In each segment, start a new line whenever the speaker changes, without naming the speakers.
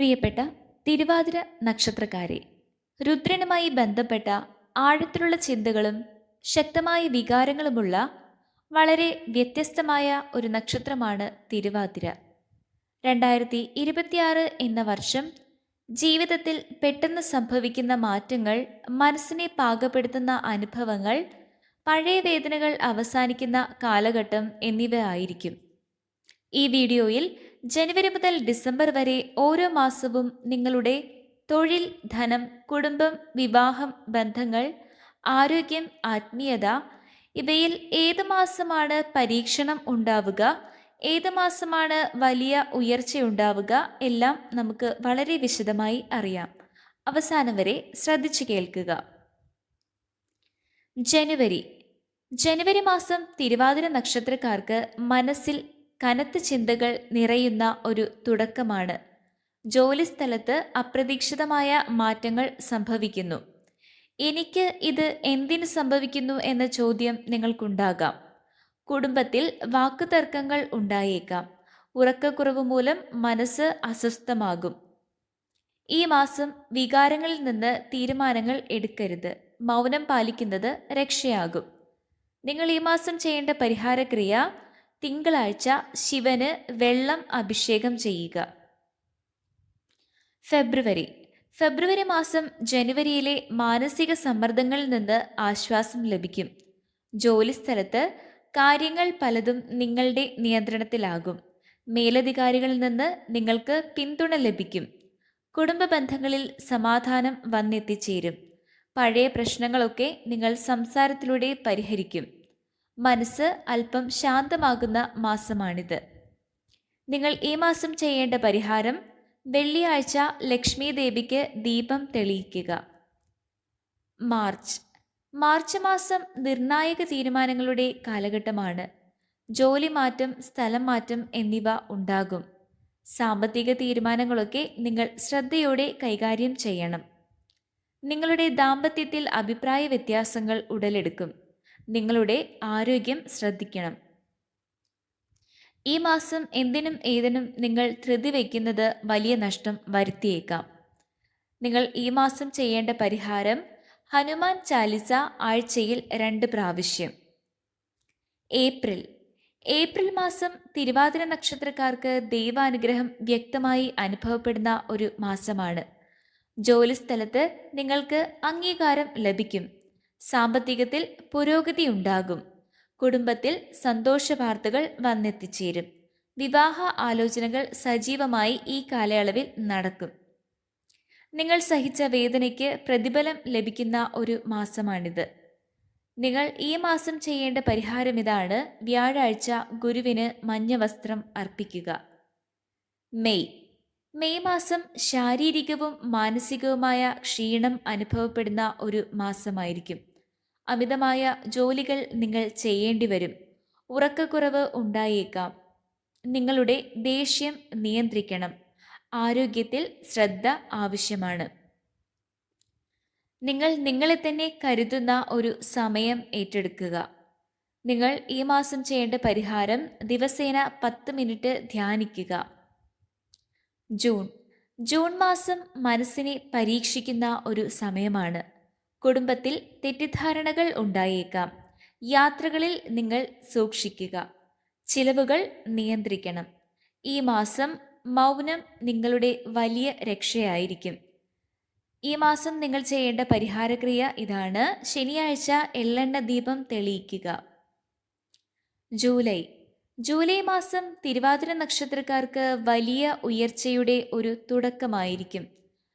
പ്രിയപ്പെട്ട തിരുവാതിര നക്ഷത്രക്കാരെ രുദ്രനുമായി ബന്ധപ്പെട്ട ആഴത്തിലുള്ള ചിന്തകളും ശക്തമായ വികാരങ്ങളുമുള്ള വളരെ വ്യത്യസ്തമായ ഒരു നക്ഷത്രമാണ് തിരുവാതിര. രണ്ടായിരത്തി ഇരുപത്തിയാറ് എന്ന വർഷം ജീവിതത്തിൽ പെട്ടെന്ന് സംഭവിക്കുന്ന മാറ്റങ്ങൾ മനസ്സിനെ പാകപ്പെടുത്തുന്ന അനുഭവങ്ങൾ പഴയ വേദനകൾ അവസാനിക്കുന്ന കാലഘട്ടം എന്നിവ ആയിരിക്കും. ഈ വീഡിയോയിൽ ജനുവരി മുതൽ ഡിസംബർ വരെ ഓരോ മാസവും നിങ്ങളുടെ തൊഴിൽ ധനം കുടുംബം വിവാഹം ബന്ധങ്ങൾ ആരോഗ്യം ആത്മീയത ഇവയിൽ ഏത് മാസമാണ് പരീക്ഷണം ഉണ്ടാവുക ഏത് മാസമാണ് വലിയ ഉയർച്ചയുണ്ടാവുക എല്ലാം നമുക്ക് വളരെ വിശദമായി അറിയാം. അവസാനം വരെ ശ്രദ്ധിച്ചു കേൾക്കുക. ജനുവരി. ജനുവരി മാസം തിരുവാതിര നക്ഷത്രക്കാർക്ക് മനസ്സിൽ കനത്ത ചിന്തകൾ നിറയുന്ന ഒരു തുടക്കമാണ്. ജോലിസ്ഥലത്ത് അപ്രതീക്ഷിതമായ മാറ്റങ്ങൾ സംഭവിക്കുന്നു. എനിക്ക് ഇത് എന്തിനു സംഭവിക്കുന്നു എന്ന ചോദ്യം നിങ്ങൾക്കുണ്ടാകാം. കുടുംബത്തിൽ വാക്കുതർക്കങ്ങൾ ഉണ്ടായേക്കാം. ഉറക്കക്കുറവ് മൂലം മനസ്സ് അസ്വസ്ഥമാകും. ഈ മാസം വികാരങ്ങളിൽ നിന്ന് തീരുമാനങ്ങൾ എടുക്കരുത്. മൗനം പാലിക്കുന്നത് രക്ഷയാകും. നിങ്ങൾ ഈ മാസം ചെയ്യേണ്ട പരിഹാരക്രിയ തിങ്കളാഴ്ച ശിവന് വെള്ളം അഭിഷേകം ചെയ്യുക. ഫെബ്രുവരി. ഫെബ്രുവരി മാസം ജനുവരിയിലെ മാനസിക സമ്മർദ്ദങ്ങളിൽ നിന്ന് ആശ്വാസം ലഭിക്കും. ജോലിസ്ഥലത്ത് കാര്യങ്ങൾ പലതും നിങ്ങളുടെ നിയന്ത്രണത്തിലാകും. മേലധികാരികളിൽ നിന്ന് നിങ്ങൾക്ക് പിന്തുണ ലഭിക്കും. കുടുംബ ബന്ധങ്ങളിൽ സമാധാനം വന്നെത്തിച്ചേരും. പഴയ പ്രശ്നങ്ങളൊക്കെ നിങ്ങൾ സംസാരത്തിലൂടെ പരിഹരിക്കും. മനസ്സ് അല്പം ശാന്തമാകുന്ന മാസമാണിത്. നിങ്ങൾ ഈ മാസം ചെയ്യേണ്ട പരിഹാരം വെള്ളിയാഴ്ച ലക്ഷ്മി ദേവിക്ക് ദീപം തെളിയിക്കുക. മാർച്ച്. മാർച്ച് മാസം നിർണായക തീരുമാനങ്ങളുടെ കാലഘട്ടമാണ്. ജോലി മാറ്റം സ്ഥലം മാറ്റം എന്നിവ ഉണ്ടാകും. സാമ്പത്തിക തീരുമാനങ്ങളൊക്കെ നിങ്ങൾ ശ്രദ്ധയോടെ കൈകാര്യം ചെയ്യണം. നിങ്ങളുടെ ദാമ്പത്യത്തിൽ അഭിപ്രായ വ്യത്യാസങ്ങൾ ഉടലെടുക്കും. നിങ്ങളുടെ ആരോഗ്യം ശ്രദ്ധിക്കണം. ഈ മാസം എന്തിനും ഏതിനും നിങ്ങൾ ധൃതി വയ്ക്കുന്നത് വലിയ നഷ്ടം വരുത്തിയേക്കാം. നിങ്ങൾ ഈ മാസം ചെയ്യേണ്ട പരിഹാരം ഹനുമാൻ ചാലിസ ആഴ്ചയിൽ രണ്ട് പ്രാവശ്യം. ഏപ്രിൽ. ഏപ്രിൽ മാസം തിരുവാതിര നക്ഷത്രക്കാർക്ക് ദൈവാനുഗ്രഹം വ്യക്തമായി അനുഭവപ്പെടുന്ന ഒരു മാസമാണ്. ജോലിസ്ഥലത്ത് നിങ്ങൾക്ക് അംഗീകാരം ലഭിക്കും. സാമ്പത്തികത്തിൽ പുരോഗതി ഉണ്ടാകും. കുടുംബത്തിൽ സന്തോഷ വാർത്തകൾ വന്നെത്തിച്ചേരും. വിവാഹ ആലോചനകൾ സജീവമായി ഈ കാലയളവിൽ നടക്കും. നിങ്ങൾ സഹിച്ച വേദനയ്ക്ക് പ്രതിഫലം ലഭിക്കുന്ന ഒരു മാസമാണിത്. നിങ്ങൾ ഈ മാസം ചെയ്യേണ്ട പരിഹാരം ഇതാണ് വ്യാഴാഴ്ച ഗുരുവിന് മഞ്ഞ വസ്ത്രം അർപ്പിക്കുക. മെയ്. മെയ് മാസം ശാരീരികവും മാനസികവുമായ ക്ഷീണം അനുഭവപ്പെടുന്ന ഒരു മാസമായിരിക്കും. അമിതമായ ജോലികൾ നിങ്ങൾ ചെയ്യേണ്ടി വരും ഉറക്കക്കുറവ് ഉണ്ടായേക്കാം. നിങ്ങളുടെ ദേഷ്യം നിയന്ത്രിക്കണം. ആരോഗ്യത്തിൽ ശ്രദ്ധ ആവശ്യമാണ്. നിങ്ങൾ നിങ്ങളെ തന്നെ കരുതുന്ന ഒരു സമയം ഏറ്റെടുക്കുക. നിങ്ങൾ ഈ മാസം ചെയ്യേണ്ട പരിഹാരം ദിവസേന പത്ത് മിനിറ്റ് ധ്യാനിക്കുക. ജൂൺ. ജൂൺ മാസം മനസ്സിനെ പരീക്ഷിക്കുന്ന ഒരു സമയമാണ്. കുടുംബത്തിൽ തെറ്റിദ്ധാരണകൾ ഉണ്ടായേക്കാം. യാത്രകളിൽ നിങ്ങൾ സൂക്ഷിക്കുക. ചിലവുകൾ നിയന്ത്രിക്കണം. ഈ മാസം മൗനം നിങ്ങളുടെ വലിയ രക്ഷയായിരിക്കും. ഈ മാസം നിങ്ങൾ ചെയ്യേണ്ട പരിഹാരക്രിയ ഇതാണ്. ശനിയാഴ്ച എള്ളെണ്ണ ദീപം തെളിയിക്കുക. ജൂലൈ. ജൂലൈ മാസം തിരുവാതിര നക്ഷത്രക്കാർക്ക് വലിയ ഉയർച്ചയുടെ ഒരു തുടക്കമായിരിക്കും.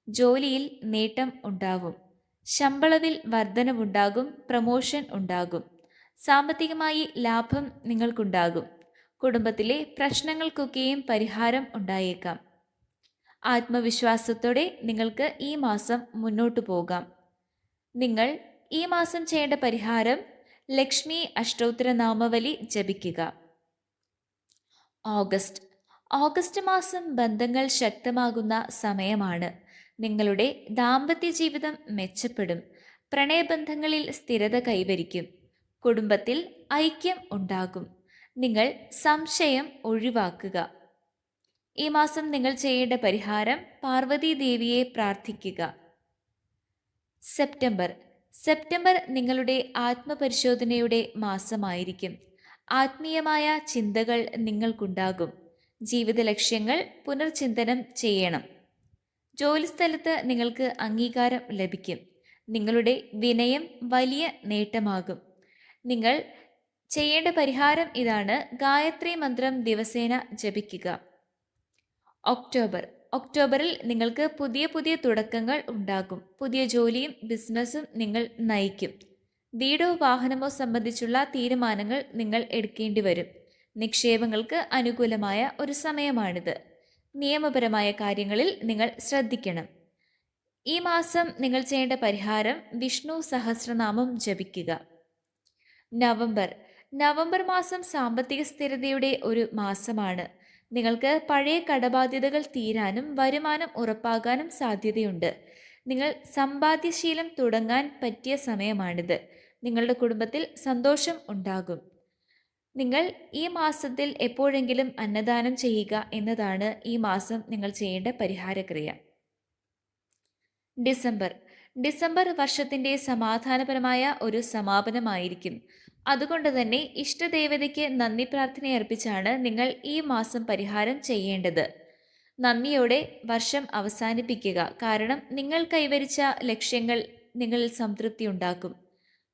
ജോലിയിൽ നേട്ടം ഉണ്ടാവും. ശമ്പളവിൽ വർധനവുണ്ടാകും പ്രമോഷൻ ഉണ്ടാകും സാമ്പത്തികമായി ലാഭം നിങ്ങൾക്കുണ്ടാകും കുടുംബത്തിലെ പ്രശ്നങ്ങൾക്കൊക്കെയും പരിഹാരം ഉണ്ടായേക്കാം. ആത്മവിശ്വാസത്തോടെ നിങ്ങൾക്ക് ഈ മാസം മുന്നോട്ടു പോകാം. നിങ്ങൾ ഈ മാസം ചെയ്യേണ്ട പരിഹാരം ലക്ഷ്മി അഷ്ടോത്തര നാമവലി ജപിക്കുക. ഓഗസ്റ്റ്. ഓഗസ്റ്റ് മാസം ബന്ധങ്ങൾ ശക്തമാകുന്ന സമയമാണ്. നിങ്ങളുടെ ദാമ്പത്യ ജീവിതം മെച്ചപ്പെടും. പ്രണയബന്ധങ്ങളിൽ സ്ഥിരത കൈവരിക്കും. കുടുംബത്തിൽ ഐക്യം ഉണ്ടാകും. നിങ്ങൾ സംശയം ഒഴിവാക്കുക. ഈ മാസം നിങ്ങൾ ചെയ്യേണ്ട പരിഹാരം പാർവതി ദേവിയെ പ്രാർത്ഥിക്കുക. സെപ്റ്റംബർ. സെപ്റ്റംബർ നിങ്ങളുടെ ആത്മപരിശോധനയുടെ മാസമായിരിക്കും. ആത്മീയമായ ചിന്തകൾ നിങ്ങൾക്കുണ്ടാകും. ജീവിത ലക്ഷ്യങ്ങൾ പുനർചിന്തനം ചെയ്യണം. ജോലിസ്ഥലത്ത് നിങ്ങൾക്ക് അംഗീകാരം ലഭിക്കും. നിങ്ങളുടെ വിനയം വലിയ നേട്ടമാകും. നിങ്ങൾ ചെയ്യേണ്ട പരിഹാരം ഇതാണ്. ഗായത്രി മന്ത്രം ദിവസേന ജപിക്കുക. ഒക്ടോബർ. ഒക്ടോബറിൽ നിങ്ങൾക്ക് പുതിയ പുതിയ തുടക്കങ്ങൾ ഉണ്ടാകും. പുതിയ ജോലിയും ബിസിനസ്സും നിങ്ങൾ നയിക്കും. വീടോ വാഹനമോ സംബന്ധിച്ചുള്ള തീരുമാനങ്ങൾ നിങ്ങൾ എടുക്കേണ്ടി വരും. നിക്ഷേപങ്ങൾക്ക് അനുകൂലമായ ഒരു സമയമാണിത്. നിയമപരമായ കാര്യങ്ങളിൽ നിങ്ങൾ ശ്രദ്ധിക്കണം. ഈ മാസം നിങ്ങൾ ചെയ്യേണ്ട പരിഹാരം വിഷ്ണു സഹസ്രനാമം ജപിക്കുക. നവംബർ. നവംബർ മാസം സാമ്പത്തിക സ്ഥിരതയുടെ ഒരു മാസമാണ്. നിങ്ങൾക്ക് പഴയ കടബാധ്യതകൾ തീരാനും വരുമാനം ഉറപ്പാകാനും സാധ്യതയുണ്ട്. നിങ്ങൾ സമ്പാദ്യശീലം തുടങ്ങാൻ പറ്റിയ സമയമാണിത്. നിങ്ങളുടെ കുടുംബത്തിൽ സന്തോഷം ഉണ്ടാകും. നിങ്ങൾ ഈ മാസത്തിൽ എപ്പോഴെങ്കിലും അന്നദാനം ചെയ്യുക എന്നതാണ് ഈ മാസം നിങ്ങൾ ചെയ്യേണ്ട പരിഹാരക്രിയ. ഡിസംബർ. ഡിസംബർ വർഷത്തിന്റെ സമാധാനപരമായ ഒരു സമാപനമായിരിക്കും. അതുകൊണ്ട് തന്നെ ഇഷ്ടദേവതയ്ക്ക് നന്ദി പ്രാർത്ഥന അർപ്പിച്ചാണ് നിങ്ങൾ ഈ മാസം പരിഹാരം ചെയ്യേണ്ടത്. നന്ദിയോടെ വർഷം അവസാനിപ്പിക്കുക. കാരണം നിങ്ങൾ കൈവരിച്ച ലക്ഷ്യങ്ങൾ നിങ്ങളിൽ സംതൃപ്തി ഉണ്ടാക്കും.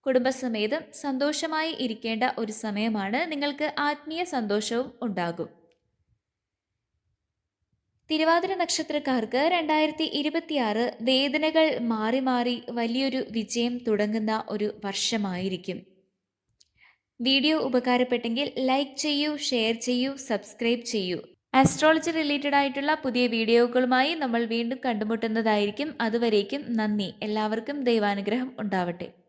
കുടുംബസമേതം സന്തോഷമായി ഇരിക്കേണ്ട ഒരു സമയമാണ് നിങ്ങൾക്ക് ആത്മീയ സന്തോഷവും ഉണ്ടാകും. തിരുവാതിര നക്ഷത്രക്കാർക്ക് രണ്ടായിരത്തി ഇരുപത്തിയാറ് വേദനകൾ മാറി മാറി വലിയൊരു വിജയം തുടങ്ങുന്ന ഒരു വർഷമായിരിക്കും. വീഡിയോ ഉപകാരപ്പെട്ടെങ്കിൽ ലൈക്ക് ചെയ്യൂ ഷെയർ ചെയ്യൂ സബ്സ്ക്രൈബ് ചെയ്യൂ. ആസ്ട്രോളജി റിലേറ്റഡ് ആയിട്ടുള്ള പുതിയ വീഡിയോകളുമായി നമ്മൾ വീണ്ടും കണ്ടുമുട്ടുന്നതായിരിക്കും. അതുവരേക്കും നന്ദി. എല്ലാവർക്കും ദൈവാനുഗ്രഹം ഉണ്ടാവട്ടെ.